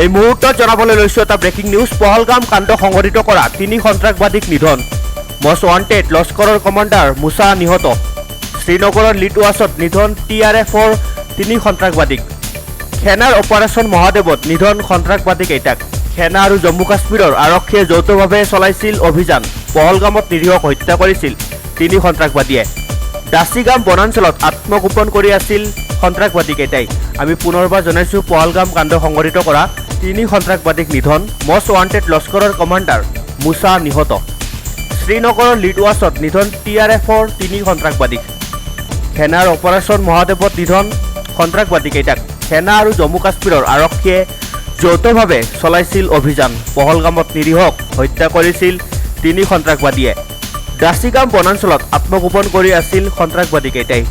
এই মুহূৰ্তত জনাবলৈ লৈছোঁ এটা ব্ৰেকিং নিউজ পহলগাম কাণ্ড সংঘটিত কৰা তিনি সন্ত্ৰাসবাদীক নিধন। মষ্ট ৱান্টেড লস্কৰৰ কমাণ্ডাৰ মুছা নিহত। শ্ৰীনগৰৰ লিটুৱাছত নিধন টি আৰ এফৰ তিনি সন্ত্ৰাসবাদীক। সেনাৰ অপাৰেশ্যন মহাদেৱত নিধন সন্ত্ৰাসবাদীকেইটাক সেনা আৰু জম্মু কাশ্মীৰৰ আৰক্ষীয়ে যৌথভাৱে চলাইছিল অভিযান। পহলগামত নিৰীহক হত্যা কৰিছিল তিনি সন্ত্ৰাসবাদীয়ে। দাচিগাম বনাঞ্চলত আত্মগোপন কৰি আছিল সন্ত্ৰাসবাদীকেইটাই আমি পুনৰবাৰ জনাইছোঁ, পহলগাম কাণ্ড সংঘটিত কৰা তিনি সন্ত্ৰাসবাদীক নিধন, মষ্ট ৱান্টেড লস্কৰৰ কমাণ্ডাৰ, মুছা নিহত। শ্ৰীনগৰৰ লিডৱাছত নিধন টি আৰ এফৰ তিনি সন্ত্ৰাসবাদীক। সেনাৰ অপাৰেশ্যন মহাদেৱত নিধন সন্ত্ৰাসবাদীকেইটাক। সেনা আৰু জম্মু কাশ্মীৰৰ আৰক্ষীয়ে যৌথভাৱে চলাইছিল অভিযান। পহলগামত নিৰীহক হত্যা কৰিছিল তিনি সন্ত্ৰাসবাদীয়ে। দাচিগাম বনাঞ্চলত আত্মগোপন কৰি আছিল সন্ত্ৰাসবাদীকেইটাই।